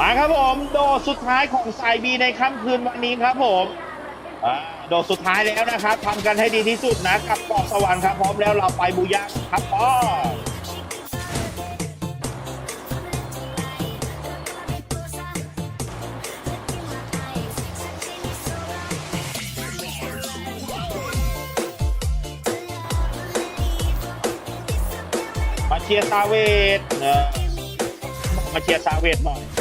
มาครับผมโดสุดท้ายของสายบีในค่ำคืนวันนี้ครับผมโดสุดท้ายแล้วนะครับทำกันให้ดีที่สุดนะกับเกาะสวรรค์ครับพร้อมแล้วเราไปบูยักครับพ่อมาเชียร์ซาเวตมาเชียร์ซาเวตหน่อย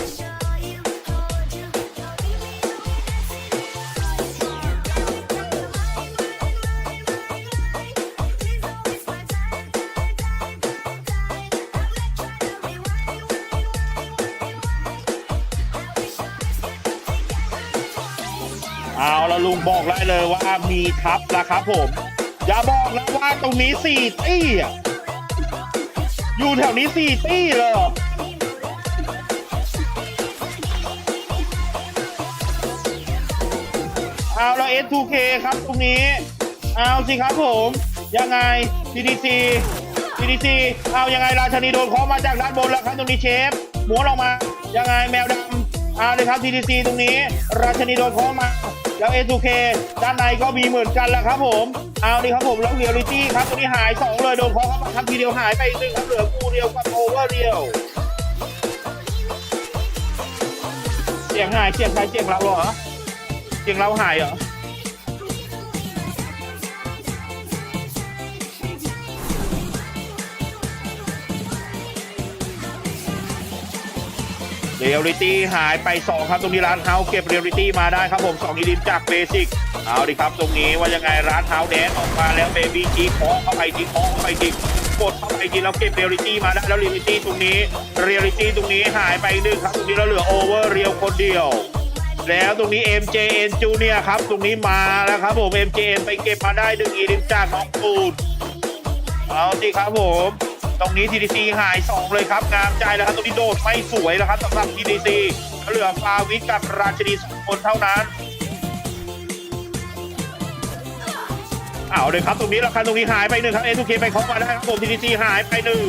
ลุงบอกได้เลยว่ามีทับแล้วครับผม อย่าบอกนะว่าตรงนี้สี่ตี้อยู่แถวนี้สี่ตี้เลยเหรอเอาละ S2K ครับตรงนี้ เอาสิครับผม ยังไง TDC TDC เอายังไงราชนีโดนเคาะมาจากด้านบนแล้วครับตรงนี้เชฟหม้วออกมา ยังไงแมวดำเอาเลยครับ TDC ตรงนี้ ราชนีโดนเคาะมา แล้ว A2K ด้านในก็มีเหมือนกันแล้วครับผมเอาดีครับผมแล้วเรียลิตี้ครับตัวนี้หายสองเลยโดนเคาะเข้ามาครับทีเดียวหายไปอีกหนึ่งครับเหลือกูเดียวกับโอเวอร์เรียวเสียงหายเสียงใครเสียงเราเหรอเสียงเราหายเหรอ เรียลิตี้หายไป 2 ครับตรงนี้ร้านเฮาเก็บเรียลิตี้มาได้ครับผม2อีลิมจากเบสิกเอาดิครับตรงนี้ว่ายังไงร้านเฮาแดนออกมาแล้วเบบี้จีคอเข้าไปจีคอเข้าไปจีกดเข้าไปจีแล้วเก็บเรียลิตี้มาได้แล้วเรียลิตี้ตรงนี้เรียลิตี้ตรงนี้หายไปหนึ่งครับตรงนี้แล้วเหลือโอเวอร์เรียวคนเดียวแล้วตรงนี้ MJN Junior ครับ ตรงนี้มาแล้วครับผม MJN ไปเก็บมาได้หนึ่งอีลิมจากน้องปูนเอาสิครับผม ตรงนี้ TDC หาย 2 เลยครับงามใจแล้วครับตรงนี้โดดไม่สวยแล้วครับสำหรับ TDC เหลือฟาวิทกับราชนีสองคนเท่านั้นเอาเลยครับตรงนี้แล้วครับตรงนี้หายไปหนึ่งครับ S2K ไปเข้ามาได้ครับผม TDC หายไปหนึ่ง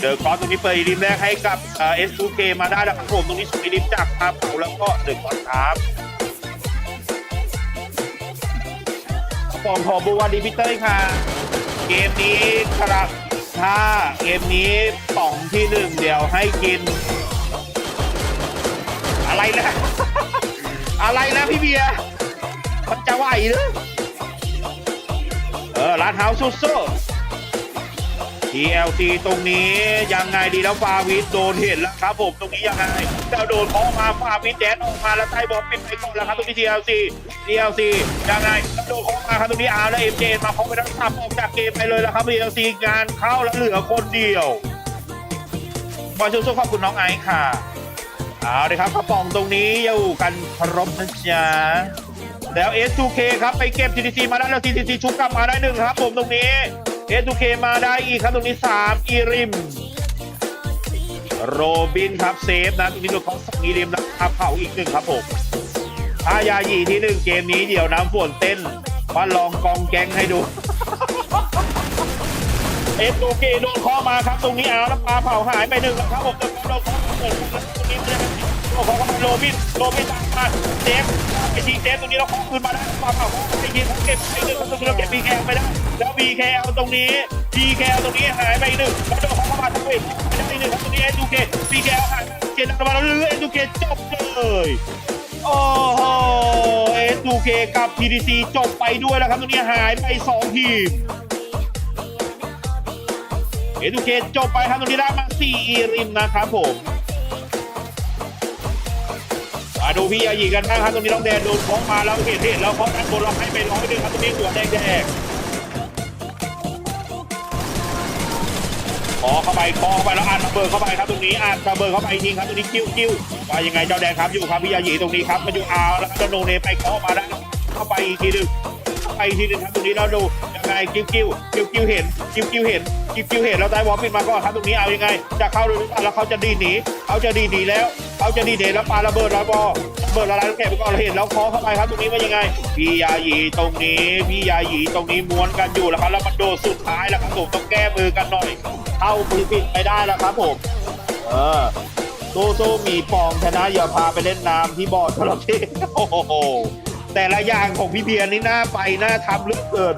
เดอะคอสตรงนี้เปิดริมแรกให้กับเอ่อ S2K มาได้แล้วครับผมตรงนี้ส่งอีริมจากพาเผาแล้วก็เดอะคอสครับฟอร์มทอบูวันดีพิเตอร์ค่ะ เกมนี้ครับ ถ้าเกมนี้สองที่หนึ่งเดี๋ยวให้กิน อะไรนะ อะไรนะพี่เบียร์มันจะไหวหรือเออร้านเฮาสู้สู้ TLC ตรงนี้ยังไงดีแล้วฟาวิสโดนเห็นแล้วครับผมตรงนี้ยังไงจะโดนเคาะมาฟาวิสแดนออกมาแล้วใต้บอลเป็นไปก่อนแล้วครับตรงนี้ TLC TLC ยังไง โดนเคาะมาครับตรงนี้อาร์แล้วเอ็มเจมาเคาไปทั้งทับออกจากเกมไปเลยแล้วครับ TLC งานเข้าแล้วเหลือคนเดียวบอลชูสู้ขอบคุณน้องไอซ์ค่ะเอาเลยครับกระป๋องตรงนี้อยู่กันครบนะจ๊ะแล้ว S2K ครับไปเก็บ TTC มาได้แล้ว TTC ชุบกลับมาได้หนึ่งครับผมตรงนี้ S2K มาได้อีกครับตรงนี้ 3 อีริม โรบินครับเซฟนะตรงนี้โดนเขาสองอีริมนะครับเผาอีกหนึ่งครับผม ถ้ายาหยีที่หนึ่งเกมนี้เดี๋ยวน้ำฝนเต้นมาลองกองแกงให้ดู เอสโอเคโดนข้อมาครับตรงนี้เอาแล้วปลาเผาหายไปหนึ่งแล้วครับผมจะโดนข้อมาเปิดตรงนี้ไม่ได้โดนข้อเข้ามาโรบินโรบินตามมาเซฟไปทีเซฟตรงนี้เราข้อคืนมาได้ปลาเผาไปยิงเก็บไปหนึ่งตรงนี้เราเก็บบีแคไปได้แล้วบีแคตรงนี้บีแคตรงนี้หายไปหนึ่งแล้วโดนข้อมาทั้งเวทไม่ได้หนึ่งครับตรงนี้เอสโอเคบีแคหายเกณฑ์มาแล้วเรือเอสโอเคจบเลย โอ้โหเอสโอเคกับ TDC จบไปด้วยแล้วครับตรงนี้หายไปสองทีมเอดูเคจบไปครับตรงนี้ได้มาซีอีริมนะครับผมมาดูพี่อายีกันบ้างครับตรงนี้น้องแดนโดนของมาแล้วเหตุเหตุแล้วเขาด้านบนเราให้ไปร้อยหนึ่งครับตรงนี้หัวแดงแดง อเข้าไปคอเข้าไปแล้วอ่านระเบิดเข้าไปครับตรงนี้อ่านระเบิดเข้าไปยิงครับตรงนี้กิ้วกิ้วว่ายังไงเจ้าแดนครับอยู่ครับพี่ยาหยีตรงนี้ครับมาอยู่อาวแล้วก็โนเนไปเคาะมาได้เข้าไปอีกทีหนึ่งไปทีนึงครับตรงนี้เราดูยังไงกิ้วกิ้วกิ้วกิ้วเห็นกิ้วกิ้วเห็นกิ้วกิ้วเห็นเราได้วอลปิดมาก่อนครับตรงนี้เอายังไง จะเข้าหรือเปล่าแล้วเขาจะดีหนีเขาจะดีหนีแล้วเขาจะดีหนีแล้วปาระเบิดร้อยบอระเบิดละลายน้ำแข็งไปก่อนเราเห็นแล้วเคอเข้าไปครับตรงนี้ว่ายังไง พี่ยาหยีตรงนี้ พี่ยาหยีตรงนี้ม้วนกันอยู่แล้วครับแล้วมันโดดสุดท้ายแล้วครับผมต้องแก้มือกันหน่อย เข้ามือปิดไปได้แล้วครับผม เออสู้สู้มีปองชนะอย่าพาไปเล่นน้ำที่บ่อจระเข้โอ้โห แต่ละอย่างของพี่เบียร์นี่น่าไปน่าทำเหลือเกิน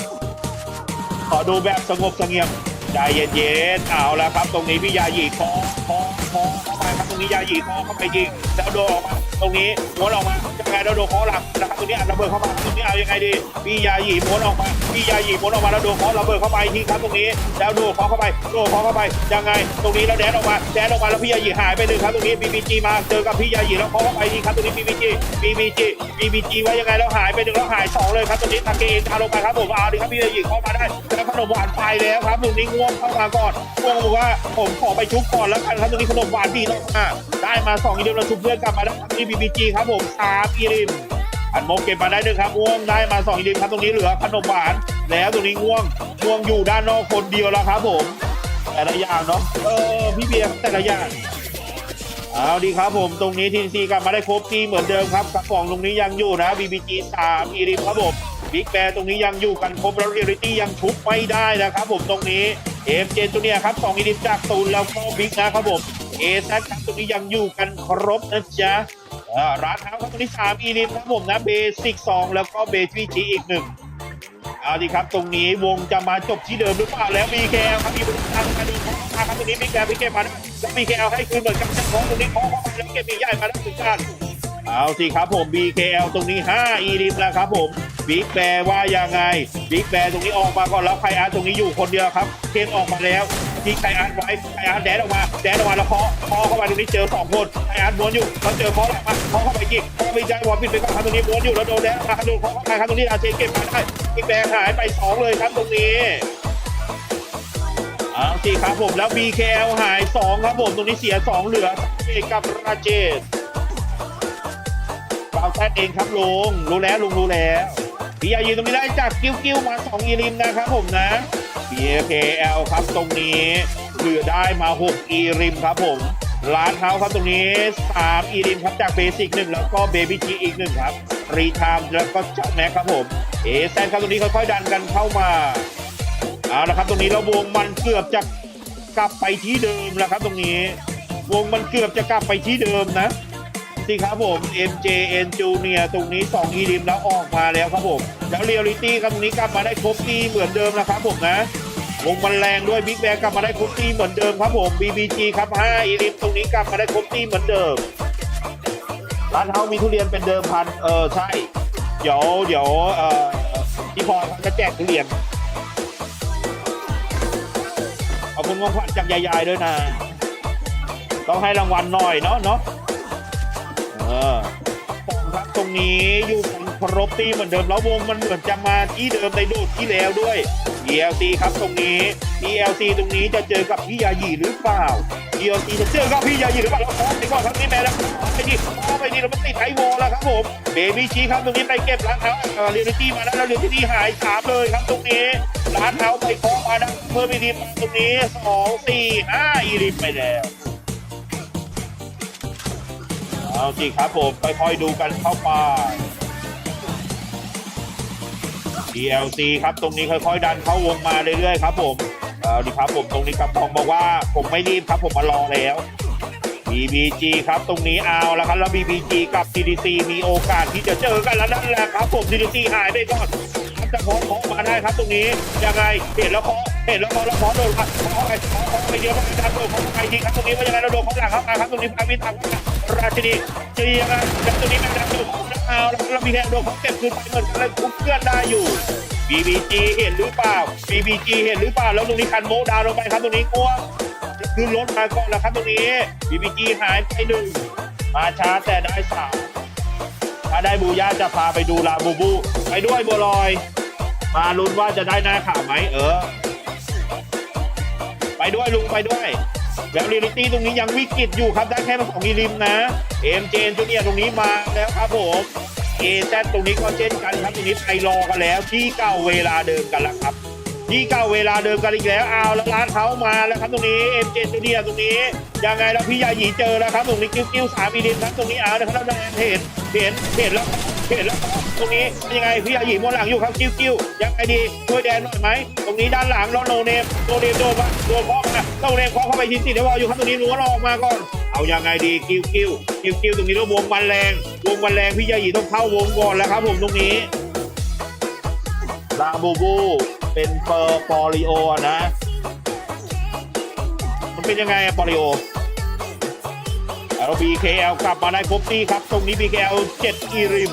ขอดูแบบสงบเสงี่ยมใจเย็นๆเอาละครับ ตรงนี้พี่ยาหยีคอคอคอเข้าไปครับตรงนี้ยาหยีคอเข้าไปยิงแล้วโดนออกมา ตรงนี้ม้วนออกมายังไงแล้วโดนคอหลังนะครับตรงนี้อัดระเบิดเข้ามาตรงนี้เอายังไงดีพี่ยาหยีม้วนออกมาพี่ยาหยีม้วนออกมาแล้วโดนคอระเบิดเข้าไปทีครับตรงนี้แล้วโดนคอเข้าไปโดนคอเข้าไปยังไง ตรงนี้แล้วแดนออกมาแดนออกมาแล้วพี่ยาหยีหายไปหนึ่งครับตรงนี้บีบีจีมาเจอกับพี่ยาหยีแล้วคอเข้าไปทีครับตรงนี้บีบีจีบีบีจีบีบีจีว่ายังไงแล้วหายไปหนึ่งแล้วหายสองเลยครับตรงนี้ตะเกงตาลงไปครับผมเอาดิครับพี่ยาหยีเข้ามาได้แล้วขนมหวานไปแล้วครับตรงนี้ง่วงเข้ามาก่อนง่วงบอกว่าผมขอไปชุบก่อนแล้วกันครับตรงนี้ขนมหวานดีแล้วมาได้มาสองอีเดียวเราชุบเพื่อนกลับมาได้ครับที่บีบีจีครับผมสามอีริมอันโมกเก็บมาได้หนึ่งครับง่วงได้มาสองอีริมครับตรงนี้เหลือขนมหวานแล้วตรงนี้ง่วงง่วงอยู่ด้านนอกคนเดียวแล้วครับผม แต่ละอย่างเนาะเออพี่เบียร์แต่ละอย่างเอาดีครับผมตรงนี้ทีซีกลับมาได้ครบที่เหมือนเดิมครับกระป๋องตรงนี้ยังอยู่นะ BBG 3อีริมครับผมบิ๊กแบร์ตรงนี้ยังอยู่กันครบแล้วเรียลิตี้ยังชุบไม่ได้นะครับผมตรงนี้เอฟเจนตัวเนี้ยครับสองอีริมจากตูนแล้วก็บิ๊กนะครับผมเอซัครับตรงนี้ยังอยู่กันครบนะจ๊ะ อ่าร้านค้าครับตรงนี้3อีริมครับผมนะเบสิก2แล้วก็เบสิกอีกหนึ่งเอาดีครับตรงนี้วงจะมาจบที่เดิมหรือเปล่าแล้วมีแคลครับมีบริการมาดูของมาครับตรงนี้มีแคลพี่เก็บมาได้แล้วมีแคลให้คืนเหมือนกับเจ้าของตรงนี้ของเข้ามาแล้วเก็บมีใหญ่มาแล้วถึงกันเอาสิครับผม BKL ตรงนี้ 5 อีริมแล้วครับผมบิ๊กแบร์ว่ายังไงบิ๊กแบร์ตรงนี้ออกมาก่อนแล้วไคอาร์ตรงนี้อยู่คนเดียวครับเคนออกมาแล้ว ที่ไคอาร์ตไว้ไคอาร์ตแดนออกมาแดนออกมาแล้วเคาะเคาะเข้ามาตรงนี้เจอสองคนไคอาร์ม้วนอยู่แล้วเจอเคาะหลังมาเคาะเข้าไปยิงเคาะไปใจวอลปิดไปก่อนครับตรงนี้วนอยู่แล้วโดนแล้วมาโดนเคาะเข้าไปครับตรงนี้อาเจเก็บมาได้บิ๊กแบงหายไป2เลยครับตรงนี้เอาสิครับผมแล้ว BKL หาย 2 ครับผมตรงนี้เสีย 2 เหลือเอกกับราเจตฟาวแซดเองครับลุงรู้แล้วลุงรู้แล้ว พี่ยายืนตรงนี้ได้จากกิ้วกิ้วมา2อีริมนะครับผมนะ BKL ครับตรงนี้เหลือได้มา6อีริมครับผมร้านเท้าครับตรงนี้ 3 อีริมครับจากเบสิกหนึ่งแล้วก็เบบี้จีอีกหนึ่งครับรีไทม์แล้วก็เจ้าแม็กครับผมเอแซนครับตรงนี้ค่อยๆดันกันเข้ามาเอาละครับตรงนี้เราวงมันเกือบจะกลับไปที่เดิมแล้วครับตรงนี้ วงมันเกือบจะกลับไปที่เดิมนะ สิครับผม MJN Junior ตรงนี้2อีริมแล้วออกมาแล้วครับผมแล้วเรียลิตี้ครับตรงนี้กลับมาได้ครบทีเหมือนเดิมนะครับผมนะวงมันแรงด้วยบิ๊กแบงกลับมาได้ครบทีเหมือนเดิมครับผม BBG ครับ5อีริมตรงนี้กลับมาได้ครบทีเหมือนเดิมร้านเฮามีทุเรียนเป็นเดิมพันเออใช่ เดี๋ยวเดี๋ยวเอ่อพี่พรจะแจกทุเรียนขอบคุณของขวัญจากยายๆด้วยนะ ต้องให้รางวัลหน่อยเนาะเนาะ ออปองครับตรงนี้อยู่กันครบตีเหมือนเดิมแล้ววงมันเหมือนจะมาที่เดิมในโดดที่แล้วด้วย ELC ครับตรงนี้ ELC ตรงนี้จะเจอกับพี่ยาหยีหรือเปล่า ELC จะเจอกับพี่ยาหยีหรือเปล่าเราพร้อมดีกว่าครับนี่แม่แล้วไปดิไปดิเราไม่ติดไอวอลแล้วครับผมเบบี้ชีครับตรงนี้ไปเก็บร้านเท้าเอ่อเรียลตี้มาแล้วแล้วเรียลตี้หายสามเลยครับตรงนี้ร้านเท้าไปเคาะมาได้เพิ่มอีริมตรงนี้สองสี่ห้าอีริมไปแล้ว เอาสิครับผมค่อยๆดูกันเข้าไป DLC ครับตรงนี้ค่อยๆดันเข้าวงมาเรื่อยๆครับผมเอาดีครับผมตรงนี้กระปองบอกว่าผมไม่รีบครับผมมารอแล้ว BBG ครับตรงนี้เอาแล้วครับแล้ว BBG กับ CDC มีโอกาสที่จะเจอกันแล้วนั่นแหละครับผม CDC หายไปก่อน จะพอพอมาได้ครับตรงนี้ยังไงเห็นแล้วพอเห็นแล้วพอแล้วพอโดนครับพอไปพอพอไปเยอะมากครับโดนพอไปทีครับตรงนี้ว่ายังไงเราโดนเขาหลังครับมาครับตรงนี้พาวินทำราชินีจะยังไงแล้วตรงนี้แม่งดังอยู่เอาเรามีแค่โดนเขาเก็บคืนไปเหมือนกันเลยทุกเพื่อนได้อยู่ BBG เห็นหรือเปล่า BBG เห็นหรือเปล่าแล้วตรงนี้คันโมดาวลงไปครับตรงนี้ง่วงขึ้นรถมาก่อนแล้วครับตรงนี้ BBG หายไปหนึ่งมาช้าแต่ได้สามถ้าได้บูย่าจะพาไปดูลาบูบู ไปด้วยบัวลอย มาลุ้นว่าจะได้หน้าข่าวไหมเออ ไปด้วยลุงไปด้วย แล้วเรียลิตี้ตรงนี้ยังวิกฤตอยู่ครับได้แค่มาสองอีริมนะเอ็มเจนจูเนียตรงนี้มาแล้วครับผมเอแซตรงนี้ก็เช่นกันครับตรงนี้ไปรอกันแล้ว ที่เก่าเวลาเดิมกันแล้วครับที่เก่าเวลาเดิมกันอีกแล้วเอาแล้วร้านเขามาแล้วครับตรงนี้เอ็มเจนจูเนียตรงนี้ยังไงแล้วพี่ยาหยีเจอแล้วครับตรงนี้กิ้วกิ้วสามอีริมครับตรงนี้เอาแล้วครับแล้วเห็นเห็นเห็นแล้ว เห็นแล้วตรงนี้เป็นยังไงพี่ยาหยีมวนหลังอยู่ครับกิ้วกิ้วยังไงดีช่วยแดนหน่อยไหมตรงนี้ด้านหลังแล้วโนเนมโนเนมโดนมาโดนเคาะมาโนเนมเคาะเข้าไปทีสิเดี๋ยวออยู่ครับตรงนี้รั้วรออกมาก่อน เอายังไงดีคิวคิวคิวคิวตรงนี้แล้ววงมันแรงวงมันแรงพี่ยายีต้องเข้าวงก่อนแล้วครับผมตรงนี้ลาบูบูเป็นเปอร์ปอลิโอนะ มันเป็นยังไงอะปอลิโอเอา BKL กลับมาได้ครบที่ครับ ตรงนี้ BKL 7อีริม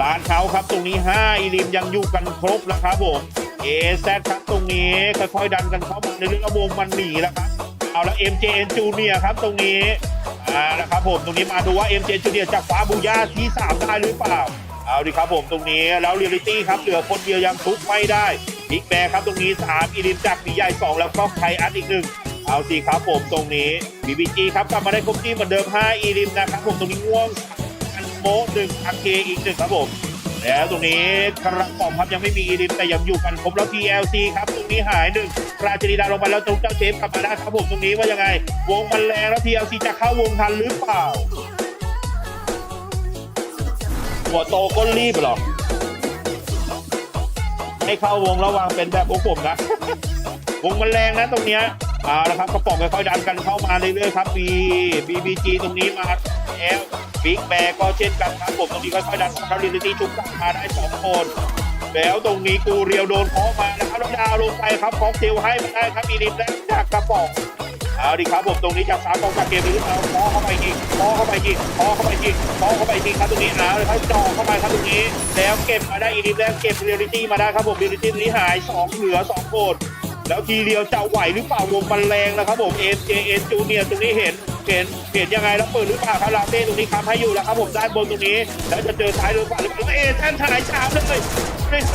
ร้านเขาครับตรงนี้5อีริมยังอยู่กันครบแล้วครับผม AZ ครับตรงนี้ค่อยๆดันกันเข้ามาในเรื่องวงมันหนีแล้วครับเอาละ MJN Junior ครับตรงนี้อ่านะครับผมตรงนี้มาดูว่า MJN Junior จะคว้าบูย่าที่ 3 ได้หรือเปล่า เอาดิครับผมตรงนี้แล้วเรียลิตี้ครับเหลือคนเดียวยังทุบไม่ได้บิ๊กแบร์ครับตรงนี้ 3 อีริมจากปีใหญ่ 2 แล้วก็ไคอัดอีกหนึ่งเอาสิครับผมตรงนี้ BBG ครับกลับมาได้ครบที่เหมือนเดิม 5 อีริมนะครับผมตรงนี้ง่วง โมหนึ่งอาเคอีกหนึ่งครับผมแล้วตรงนี้กระป๋อมครับยังไม่มีอีริมแต่ยังอยู่กันครบแล้ว TLC ครับตรงนี้หายหนึ่งราชินีดาลงไปแล้วตรงเจ้าเชฟกลับมาได้ครับผมตรงนี้ว่ายังไง วงมันแรงแล้ว TLC จะเข้าวงทันหรือเปล่า หัวโตก็รีบหรอให้เข้าวงระวังเป็นแบบพวกผมนะ วงมันแรงนะตรงเนี้ยเอาละครับกระป๋องค่อยๆดันกันเข้ามาเรื่อยๆครับ B BBG ตรงนี้มาแล้ว บิ๊กแบร์ก็เช่นกันครับผมตรงนี้ค่อยๆดันเข้ารียลิตี้ชุบกลับมาได้สองคนแล้วตรงนี้กูเรียวโดนเคาะมานะครับแล้วดาวลงไปครับของเทลให้มาได้ครับอีลิมและจากกระป๋องเอาดิครับผมตรงนี้จากสามกองจากเกมหรือเอาเคาะเข้าไปยิงเคาะเข้าไปยิงเคาะเข้าไปยิงเคาะเข้าไปยิงครับตรงนี้เอาเลยครับจ่อเข้าไปครับตรงนี้ แล้วเก็บมาได้อีลิมแล้วเก็บเรียลิตี้มาได้ครับผมเรียลิตี้นี้หายสองเหลือสองคนแล้วทีเดียวจะไหวหรือเปล่าวงมันแรงนะครับผม MJN Junior ตรงนี้เห็น เห็นเห็นยังไงแล้วเปิดหรือเปล่าครับลาเต้ตรงนี้ค้ำให้อยู่แล้วครับผมด้านบนตรงนี้แล้วจะเจอซ้ายหรือเปล่าหรือเปล่าเอแท่นถ่ายชามเลยเลย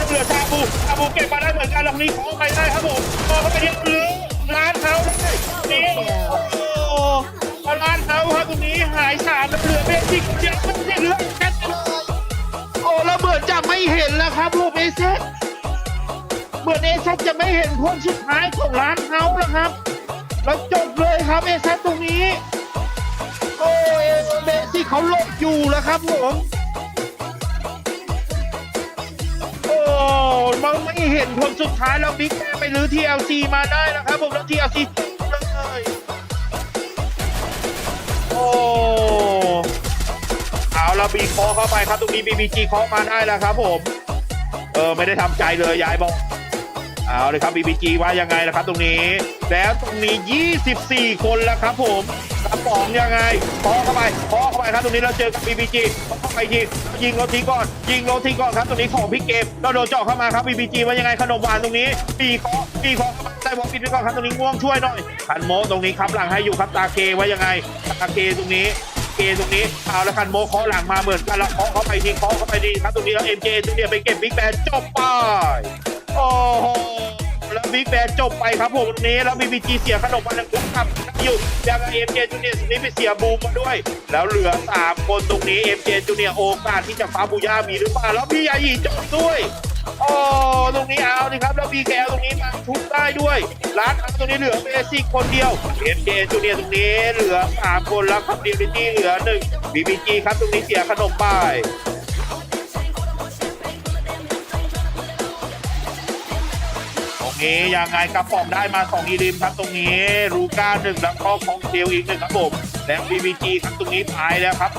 เหลือชาบูชาบูเก็บมาได้เหมือนกันแล้วนี้ขอไปได้ครับผมขอเข้าไปที่หรือร้านเขาได้นี่โอ้ร้านเขาครับตรงนี้หายชามแล้วเหลือเบสิกเดียวไม่ใช่เหลือแค่นั้นโอ้แล้วเหมือนจะไม่เห็นแล้วครับลูกเอเซเหมือนเอซัจะไม่เห็นคนสุดท้ายของร้านเฮาแล้วครับแล้วจบเลยครับเอซัตรงนี้ โอ้เอเบซี่เขาหลบอยู่แล้วครับผมโอ้มันไม่เห็นคนสุดท้ายแล้วบิ๊กแมไปรื้อ TLC มาได้แล้วครับผมแล้ว TLC เลยโอ้เอาละบีคอเข้าไปครับตรงนี้ BBG เคาะมาได้แล้วครับผมเออไม่ได้ทำใจเลยยายบอกเอาเลยครับ BBG ว่ายังไงนะครับตรงนี้ แล้วตรงนี้ 24 คนแล้วครับผม กระป๋องยังไงพอเข้าไปพอเข้าไปครับตรงนี้เราเจอกับ BBG เข้าไปยิงยิงโรทีก่อน ยิงโรทีก่อนครับตรงนี้ของพี่เกมเราโดนเจาะเข้ามาครับ BBG ว่ายังไงขนมหวานตรงนี้ปีคอปีคอเข้ามาใส่บอลปิดไปก่อนครับตรงนี้ง่วงช่วยหน่อยขันโมตรงนี้ครับหลังให้อยู่ครับตาเคว่ายังไงตาเคตรงนี้เกตรงนี้เอาแล้วคันโมเคาะหลังมาเหมือนกันแล้วเคาะเข้าไปทีเคาะเข้าไปดีครับตรงนี้แล้วเอ็มเจตรงนี้ไปเก็บบิ๊กแบนจบไป บิ๊กแบนจบไปครับผมตรงนี้แล้วมีบีจีเสียขนมมาหนึ่งทุกครับอยู่ยังเอ็มเจจูเนียร์นี้ไปเสียบูมมาด้วย แล้วเหลือ3คนตรงนี้เอ็มเจจูเนียร์โอกาสที่จะฟ้าบูย่ามีหรือเปล่าแล้วพี่ยายีจบด้วยโอ้ตรงนี้เอาดิครับ แล้วบีแกตรงนี้มาทุบได้ด้วยร้านค้าตรงนี้เหลือเบสิกคนเดียวเอ็มเจจูเนียร์ตรงนี้เหลือ3คนแล้วครับดีบิจี้เหลือหนึ่งบีบีจีครับตรงนี้เสียขนมไป นี้ยังไงกระป๋องได้มา2อีริมครับตรงนี้รูก้าหนึ่งแล้วก็ของเซลอีกหนึ่งครับผมแล้ว BBG ครับตรงนี้พายแล้วครับ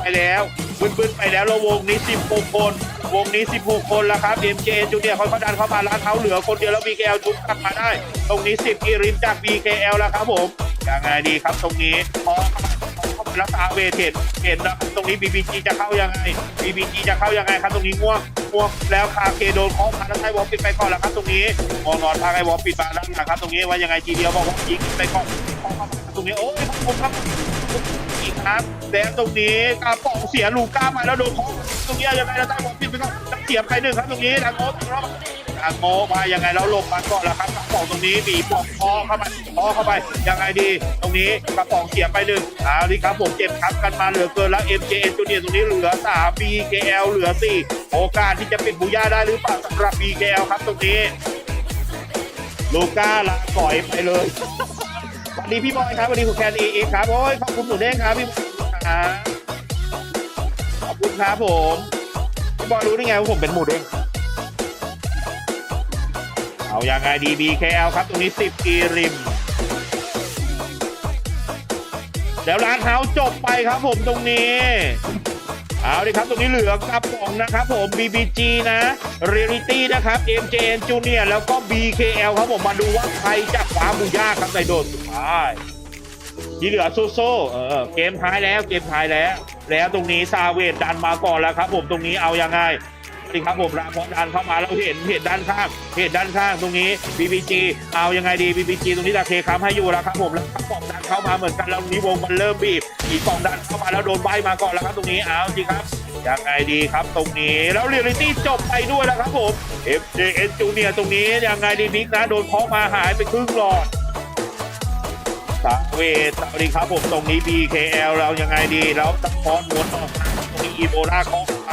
ไปแล้วบึ้นๆไปแล้วแล้ววงนี้ 16 คน วงนี้ 16 คนแล้วครับ MJ จูเนียร์เขาดันเข้ามาร้านเขาเหลือคนเดียวแล้ว BKL ชุบกลับมาได้ ตรงนี้ 10 อีริมจาก BKL แล้วครับผมยังไงดีครับตรงนี้พอ เข้ามาแล้วตาเวทเห็นเห็นนะครับตรงนี้ BBG จะเข้ายังไง BBG จะเข้ายังไงครับตรงนี้ง่วงง่วงแล้วคาเคโดนเคาะมาแล้วไอ้วอลปิดไปก่อนแล้วครับตรงนี้มองนอนทางไอ้วอลปิดมาแล้วนะครับตรงนี้ว่ายังไงทีเดียวบอกว่ายิงไปก่อนเคาะเข้ามาตรงนี้โอ้ยผมครับอีกครับแล้วตรงนี้กระป๋องเสียลูก้ามาแล้วโดนเคาะตรงนี้ยังไงแล้วใต้วอลปิดไปก่อนเสียไปหนึ่งครับตรงนี้ทางโน้ตรอบ ทางโมมายังไงแล้วลบมันก่อนแล้วครับกระป๋องตรงนี้บีบปอกคอเข้ามาคอเข้าไปยังไงดี ตรงนี้กระป๋องเสียไปหนึ่งเอาดิครับผมเจ็บครับกันมาเหลือเกินแล้ว MJN ตัวเนียตรงนี้เหลือ3 BKL เหลือ4โอกาสที่จะปิดบูย่าได้หรือเปล่าสำหรับ BKL ครับตรงนี้ลูก้าละก่อยไปเลยสวัสดีพี่บอยครับสวัสดีคุณแคนเอเอครับโอ้ยขอบคุณหนูเด้งครับพี่บอยครับขอบคุณครับผมพี่บอยรู้ได้ไงว่าผมเป็นหมูเด้ง เอายังไงดี BKL ครับ ตรงนี้ 10กีริม แล้วร้านเฮาจบไปครับผมตรงนี้ เอาดิครับตรงนี้เหลือกระป๋องนะครับผม BBG นะ Reality นะครับ MJN Junior แล้วก็ BKL ครับผมมาดูว่าใครจะคว้าบูย่าครับในโดสุดท้ายที่เหลือโซโซเออเกมท้ายแล้วเกมท้ายแล้ว แล้วตรงนี้ซาเวดดันมาก่อนแล้วครับผมตรงนี้เอายังไง นี่ครับผมราพอดันเข้ามาแล้วเห็นเห็นด้านข้างเห็นด้านข้างตรงนี้ BBG เอายังไงดี BBG ตรงนี้ตะเคค้ำให้อยู่แล้วครับผมแล้วกล่องดันเข้ามาเหมือนกันแล้วนี้วงมันเริ่มบีบอีกกล่องดันเข้ามาแล้วโดนใบมาก่อนแล้วครับตรงนี้เอาจริงครับยังไงดีครับตรงนี้แล้วเรียลิตี้จบไปด้วยแล้วครับผม FJN Junior ตรงนี้ยังไงดีบิ๊กนะโดนเคาะมาหายไปครึ่งหลอดสาเวทสวัสดีครับผมตรงนี้ BKL เรายังไงดีแล้วตะคอนวนออกมาตรงนี้อีโบลาเคาะไป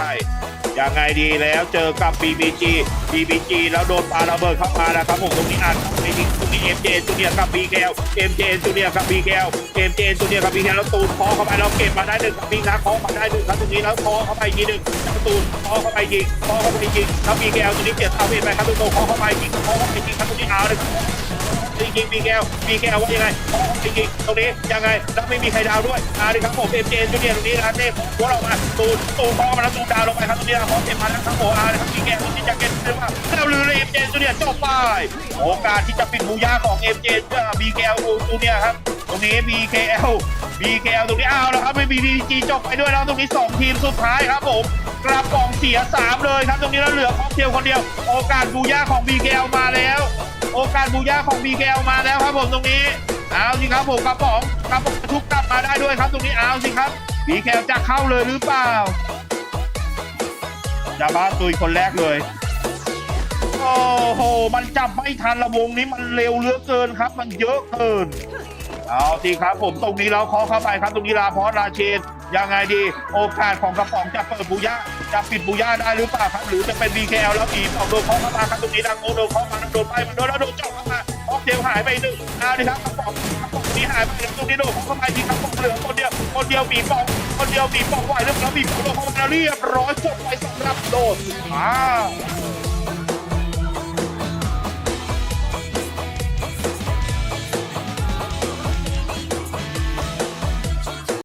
ยังไงดีแล้วเจอกับ BBG BBG แล้วโดนปาระเบิดเข้ามาแล้วครับผมตรงนี้อ่านไปทิ้ตรงนี้ MJ จูเนียกับ BKL MJ จูเนียกับ BKL MJ จูเนียกับ BKL แล้วตูนคอเข้าไปแล้วเก็บมาได้หนึ่งกับบิ๊กนะคอมาได้หนึ่งครับตรงนี้แล้วคอเข้าไปอีกหนึ่งแล้วตูนคอเข้าไปยิงคอเข้าไปยิงแล้ว BKL ตรงนี้เจ็บสาเวทไปครับตรงนี้เคอเข้าไปยิงคอเข้าไปยิงครับตรงนี้เอาเลย จริงๆมีแก้วมีแก้วว่ายังไงจริงๆตรงนี้ยังไงแล้วไม่มีใครดาวด้วยอ่าดิครับผมเอ็มเจนจูเนียร์ตรงนี้นะครับเต้หัวเรามาตูนตูนพอมาแล้วตูนดาวลงไปครับตรงนี้นะครับเต็มมาแล้วครับโออาร์นะครับมีแก้วตรงนี้จะเก็ตหรือเปล่าแล้วลือเลยเอ็มเจนจูเนียร์จบไปโอกาสที่จะปิดบูย่าของเอ็มเจนบีแก้วจูเนียร์ครับตรงนี้ BKL BKL ตรงนี้เอาแล้วครับไม่มี BG จบไปด้วยแล้วตรงนี้ 2 ทีมสุดท้ายครับผมกระป๋องเสีย 3 เลยครับ ตรงนี้แล้วเหลือคอกเทลคนเดียว โอกาสบูย่าของ BKL มาแล้ว โอกาสบูย่าของ BKL มาแล้วครับผมตรงนี้เอาสิครับผมกระป๋องกระป๋องทุกกลับมาได้ด้วยครับตรงนี้เอาสิครับ BKL จะเข้าเลยหรือเปล่าจาบ้าตุยคนแรกเลยโอ้โห มันจับไม่ทันละวงนี้มันเร็วเลือเกินครับ มันเยอะเกิน เอาสิครับผมตรงนี้เราเคาะเข้าไปครับตรงนี้ลาพอราเชนยังไงดี โอกาสของกระป๋องจะเปิดบูย่า จะปิดบูย่าได้หรือเปล่าครับหรือจะเป็น DKL แล้วอีออกโดนเคาะเข้ามาครับตรงนี้ดังโดนโดนเคาะมาโดนไปมันโดนแล้วโดนเจาะเข้ามาออกเดียวหายไปหนึ่งเอาดิครับกระป๋องกระป๋องนี้หายไปแล้วตรงนี้โดนเข้าไปทีกระป๋องเหลือคนเดียวคนเดียวมีปองคนเดียวมีปองไหวแล้วแล้วมีปองโดนเข้ามาเรียบร้อยจบไปสำหรับโดนอ้าว